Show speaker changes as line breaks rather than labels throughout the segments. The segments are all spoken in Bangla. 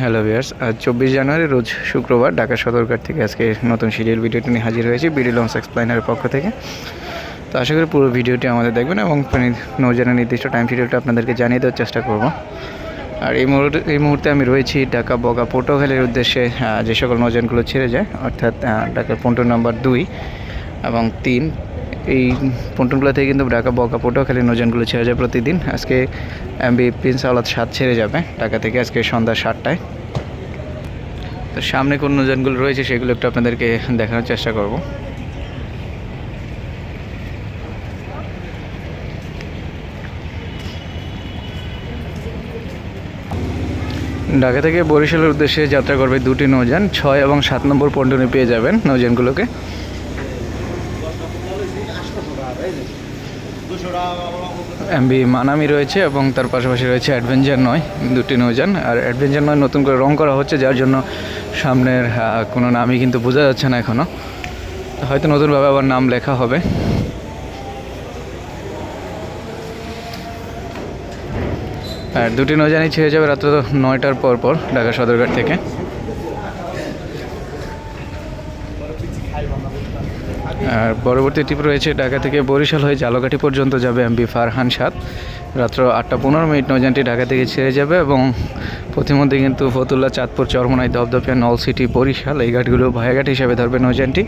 হ্যালো ভিয়ার্স আজ চব্বিশ জানুয়ারি, রোজ শুক্রবার ঢাকা সদরঘাট থেকে আজকে নতুন সিরিয়াল ভিডিওটি নিয়ে হাজির হয়েছি বিডি লঞ্চ এক্সপ্লাইনারের পক্ষ থেকে। তো আশা করি পুরো ভিডিওটি আমাদের দেখবেন এবং নৌজানের নির্দিষ্ট টাইম শিডিউলটা আপনাদেরকে জানিয়ে দেওয়ার চেষ্টা করব। আর এই মুহূর্তে এই মুহূর্তে আমি রয়েছি ঢাকা বগা পটুয়াখালীর উদ্দেশ্যে যে সকল নৌজানগুলো ছেড়ে যায়, অর্থাৎ ঢাকার পন্টন নাম্বার দুই এবং তিন এই পন্টনগুলো থেকে কিন্তু ঢাকা বকা বগা খালি নৌজানগুলো ছেড়ে যায় প্রতিদিন। আজকে এমবি প্রিন্স আওলাদ সাত ছেড়ে যাবে ঢাকা থেকে আজকে সন্ধ্যা সাতটায়। তো সামনে কোন নৌজানগুলো রয়েছে সেগুলো একটু আপনাদেরকে দেখানোর চেষ্টা করব। ঢাকা থেকে বরিশালের উদ্দেশ্যে যাত্রা করবে দুটি নৌযান, ছয় এবং সাত নম্বর পন্টনে পেয়ে যাবেন নৌযানগুলোকে। এমবি মানামি রয়েছে এবং তার পাশাপাশি রয়েছে অ্যাডভেঞ্চার নয়, দুটি নৌযান। আর অ্যাডভেঞ্চার নয় নতুন করে রং করা হচ্ছে, যার জন্য সামনের কোনো নামই কিন্তু বোঝা যাচ্ছে না এখনও হয়তো নতুনভাবে আবার নাম লেখা হবে। আর দুটি নৌযানই ছেড়ে যাবে রাত্র নয়টার পর পর ঢাকা সদরঘাট থেকে। আর পরবর্তী ট্রিপ রয়েছে, ঢাকা থেকে বরিশাল হয়ে জালকাঠি পর্যন্ত যাবে এমবি ফারহান সাত রাত্র আটটা পনেরো মিনিট নৌযানটি ঢাকা থেকে ছেড়ে যাবে এবং প্রতিমধ্যে কিন্তু ফতুল্লা, চাঁদপুর, চরমনাই দপদপিয়া নল সিটি, বরিশাল এই ঘাটগুলো ভায়াঘাট হিসাবে ধরবে নৌযানটি।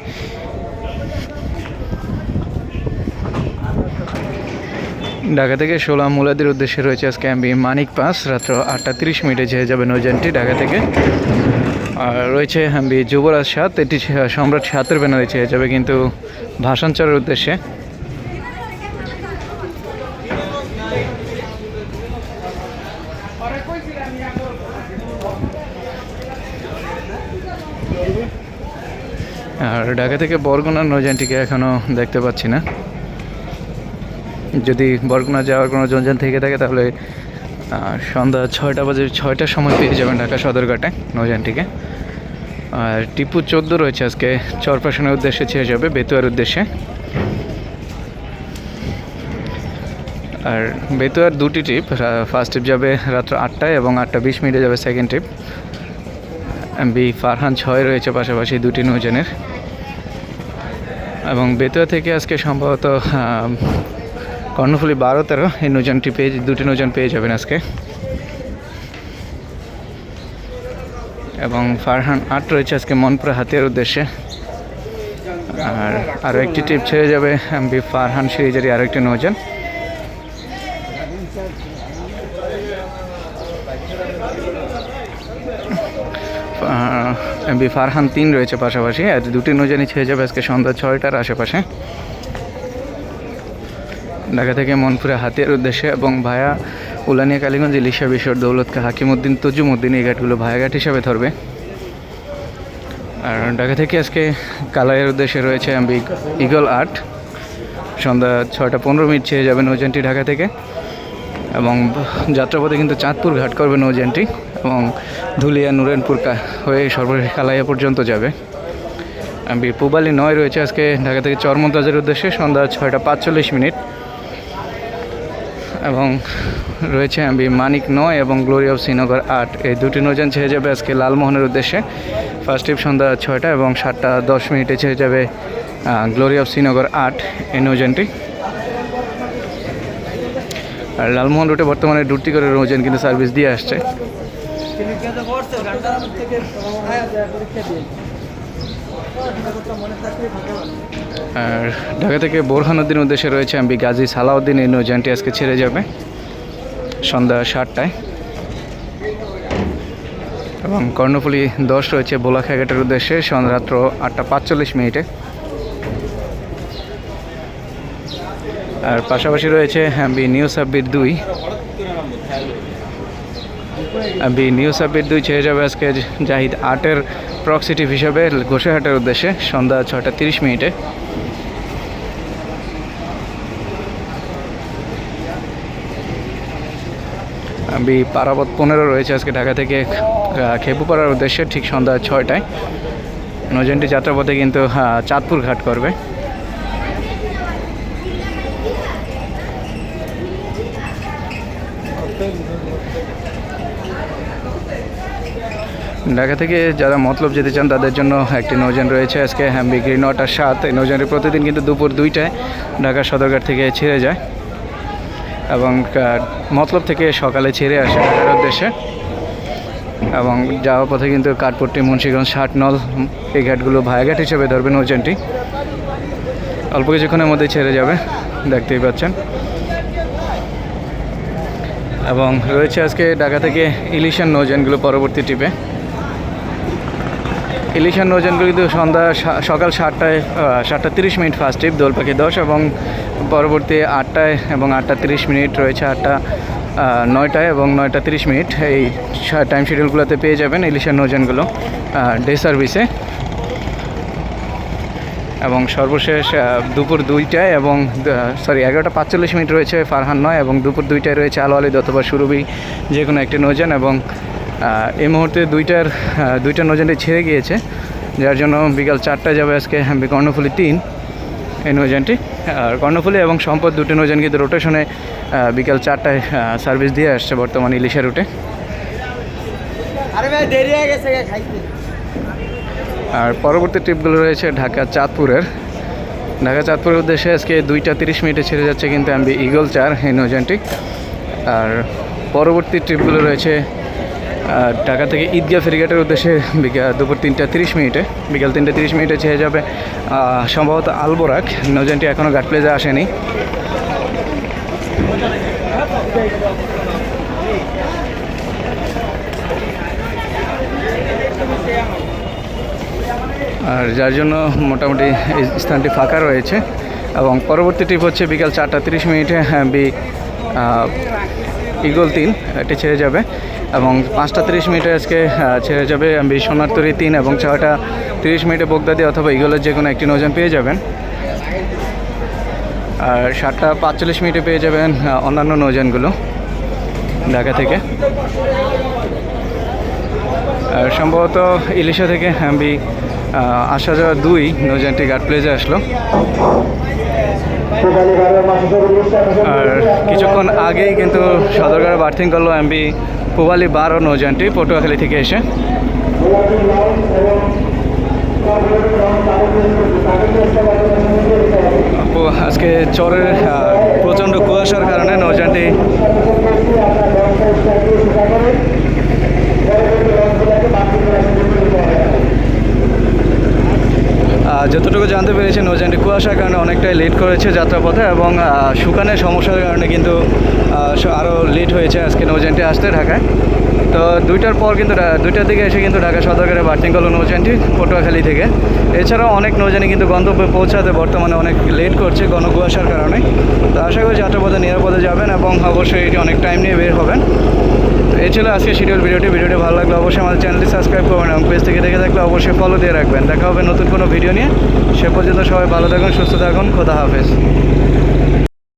ঢাকা থেকে সোলা মুলাদের উদ্দেশ্যে রয়েছে আজকে এমবি মানিক পাস। রাত্র আটটা তিরিশ মিনিটে ছেড়ে যাবে নৌযানটি ঢাকা থেকে। আর রয়েছে এমবি যুবরাজ সাত, এটি সম্রাট সাতের ব্যানারে ছেড়ে যাবে কিন্তু ভাষাঞ্চরের উদ্দেশ্যে। আর ঢাকা থেকে বরগুনার নৌযানটিকে এখনও দেখতে পাচ্ছি না। যদি বরগুনা যাওয়ার কোনো যোজন থেকে থাকে তাহলে আহ, সন্ধ্যা ছয়টা বাজে ছয়টার সময় পেয়ে যাবেন ঢাকা সদরঘাটে নৌযানটিকে আর টিপু চোদ্দ রয়েছে আজকে চরপাশনের উদ্দেশ্যে ছেড়ে যাবে বেতুয়ার উদ্দেশ্যে। আর বেতুয়ার দুটি ট্রিপ ফার্স্ট ট্রিপ যাবে রাত্র আটটায় এবং আটটা বিশ মিনিটে যাবে সেকেন্ড ট্রিপ বি ফারহান ছয় রয়েছে পাশাপাশি দুটি নৌজানের এবং বেতুয়া থেকে আজকে সম্ভবত কর্ণফুলি বারো তেরো, এই নৌজানটি পেয়ে দুটি নৌজান পেয়ে যাবেন আজকে। এবং ফারহান আট রয়েছে আজকে মনপুরা হাতিয়ার উদ্দেশ্যে। আর আরও একটি ট্রিপ ছেড়ে যাবে এমবি ফারহান সিরিজেরই আরও একটি নৌজান এমবি ফারহান তিন রয়েছে পাশাপাশি, আর দুটি নৌজানই ছেড়ে যাবে আজকে সন্ধ্যা ছয়টার আশেপাশে। ঢাকা থেকে মনপুরে হাতিয়ার উদ্দেশ্যে এবং ভায়া উলানিয়া কালীগঞ্জ, ইলিশা বিশ্বর দৌলত খা হাকিমুদ্দিন তজুমুদ্দিন এই ঘাটগুলো ভায়াঘাট হিসাবে ধরবে। আর ঢাকা থেকে আজকে কালাইয়ের উদ্দেশ্যে রয়েছে আমি ইগল আর্ট সন্ধ্যা ছয়টা পনেরো মিনিট ছেড়ে যাবে নৌজানটি ঢাকা থেকে। এবং যাত্রাপথে কিন্তু চাঁদপুর ঘাট করবে নৌজানটি এবং ধুলিয়া, নুরেনপুর হয়ে সর্বশেষ কালাইয়া পর্যন্ত যাবে। আমি পুবালি নয় রয়েছে আজকে ঢাকা থেকে চরমন্তাজের উদ্দেশ্যে সন্ধ্যা ছয়টা পাঁচচল্লিশ মিনিট। এবং রয়েছে আমি মানিক নয় এবং গ্লোরি অফ শ্রীনগর আট। এই দুটি নৌযান ছেড়ে যাবে আজকে লালমোহনের উদ্দেশ্যে। ফার্স্ট ট্রিপ সন্ধ্যা ছয়টা এবং সাতটা দশ মিনিটে ছেড়ে যাবে গ্লোরি অফ শ্রীনগর আট এই নৌযানটি। আর লালমোহন রুটে বর্তমানে দুটি করে নৌযান কিন্তু সার্ভিস দিয়ে আসছে। আর ঢাকা থেকে বোরহানুদ্দিন উদ্দেশ্যে রয়েছে আমি গাজী সালাউদ্দিন, এই নৌযানটি আজকে ছেড়ে যাবে সন্ধ্যা সাতটায়। এবং কর্ণফুলি দশ রয়েছে বোলাখাঘাটের উদ্দেশ্যে রাত্র আটটা পাঁচচল্লিশ মিনিটে। আর পাশাপাশি রয়েছে বি নিউ সাব্বির দুই। বি নিউ সাব্বির দুই ছেড়ে যাবে আজকে জাহিদ আটের প্রক্সিটিভ হিসাবে গোসাহাটের উদ্দেশ্যে, সন্ধ্যা ছটা তিরিশ মিনিটে। বি পারাবত পনেরো রয়েছে আজকে ঢাকা থেকে খেপুপাড়ার উদ্দেশ্যে, ঠিক সন্ধ্যা ছয়টায়। নৌজানটি যাত্রাপথে কিন্তু চাঁদপুর ঘাট করবে। ঢাকা থেকে যারা মতলব যেতে চান, তাদের জন্য একটি নৌযান রয়েছে। আজকে হ্যাম্বি গ্রিন নটা সাত, এই নৌযানটি প্রতিদিন কিন্তু দুপুর দুইটায় ঢাকা সদরঘাট থেকে ছেড়ে যায় এবং মতলব থেকে সকালে ছেড়ে আসে ঢাকার উদ্দেশ্যে। এবং যাওয়ার পথে কিন্তু কাঠপট্টি, মুন্সিগঞ্জ ষাট নল এই ঘাটগুলো ভায়াঘাট হিসেবে ধরবে নৌযানটি। অল্প কিছুক্ষণের মধ্যে ছেড়ে যাবে, দেখতেই পাচ্ছেন। এবং রয়েছে আজকে ঢাকা থেকে ইলিশান নৌযানগুলো পরবর্তী ট্রিপে ইলিশান নৌযানগুলো কিন্তু সন্ধ্যা সকাল সাতটায় সাতটা তিরিশ মিনিট ফার্স্ট ট্রিপ দোল পাখি দশ এবং পরবর্তী আটটায় এবং আটটা তিরিশ মিনিট রয়েছে আটটা নয়টায় এবং নয়টা তিরিশ মিনিট এই টাইম শিডিউলগুলোতে পেয়ে যাবেন ইলিশান নৌযানগুলো ডে সার্ভিসে এবং সর্বশেষ দুপুর দুইটায় এবং সরি এগারোটা পাঁচচল্লিশ মিনিট রয়েছে ফারহান নয় এবং দুপুর দুইটায় রয়েছে আলো আলিদ অথবা সুরভি যে কোনো একটি নৌযান এবং এই মুহূর্তে দুইটার দুইটা নৌযানটি ছেড়ে গিয়েছে যার জন্য বিকাল চারটায় যাবে আজকে কর্ণফুলি তিন এই নৌযানটি। আর কর্ণফুলি এবং সম্পদ দুটো নৌযান কিন্তু রোটেশনে বিকাল চারটায় সার্ভিস দিয়ে আসছে বর্তমান ইলিশা রুটে
আরে
পরবর্তী ট্রিপগুলো রয়েছে ঢাকা চাঁদপুরের। ঢাকা চাঁদপুরের উদ্দেশ্যে আজকে দুইটা তিরিশ মিনিটে ছেড়ে যাচ্ছে কিন্তু আমি ইগল চার এই নৌযানটি। আর পরবর্তী ট্রিপগুলো রয়েছে ঢাকা থেকে ঈদগাহ ফেরিঘাটের উদ্দেশ্যে দুপুর তিনটা তিরিশ মিনিটে, বিকাল তিনটা তিরিশ মিনিটে ছেড়ে যাবে সম্ভবত আলবোরাক। নৌযানটি এখনও ঘাট প্লেজে আসেনি। আর যার জন্য মোটামুটি এই স্থানটি ফাঁকা রয়েছে এবং পরবর্তী ট্রিপ হচ্ছে বিকাল চারটা তিরিশ মিনিটে বি ইগল তিন, এটি ছেড়ে যাবে। এবং পাঁচটা তিরিশ মিনিটে আজকে ছেড়ে যাবে বি সোনারতরি তিন এবং ছয়টা তিরিশ মিনিটে বগদাদি অথবা ইগলের যে কোনো একটি নৌযান পেয়ে যাবেন। আর সাতটা পাঁচচল্লিশ মিনিটে পেয়ে যাবেন অন্যান্য নৌযানগুলো ঢাকা থেকে। সম্ভবত ইলিশা থেকে হ্যাম্বি আসা যাওয়া দুই নৌযানটি গার্ড প্লেজে আসলো। আর কিছুক্ষণ আগেই কিন্তু সদরঘাটে বার্থিং করল এমবি পুবালি বারো নৌযানটি পটুয়াখালী থেকে এসে। আজকে চরের প্রচণ্ড কুয়াশার কারণে নৌযানটি যতটুকু জানতে পেরেছি, নৌযানটি কুয়াশার কারণে অনেকটাই লেট করেছে যাত্রাপথে এবং শুকানের সমস্যার কারণে কিন্তু আরও লেট হয়েছে আজকে নৌযানটি আসতে ঢাকায়। তো দুইটার পর কিন্তু দুইটার দিকে এসে কিন্তু ঢাকা সদরঘাটে বার্থিং করল নৌযানটি পটুয়াখালী থেকে। এছাড়াও অনেক নৌযানই কিন্তু গন্তব্যে পৌঁছাতে বর্তমানে অনেক লেট করছে ঘন কুয়াশার কারণে। তো আশা করি যাত্রাপথে নিরাপদে যাবেন এবং অবশ্যই এটি অনেক টাইম এই ছিল আজকে শিডিউল ভিডিওটি। ভিডিওটি ভালো লাগলে অবশ্যই আমাদের চ্যানেলটি সাবস্ক্রাইব করবেন এবং পেজ থেকে দেখে থাকলে অবশ্যই ফলো দিয়ে রাখবেন। দেখা হবে নতুন কোনো ভিডিও নিয়ে। সে পর্যন্ত সবাই ভালো থাকুন, সুস্থ থাকুন, খোদা হাফেজ।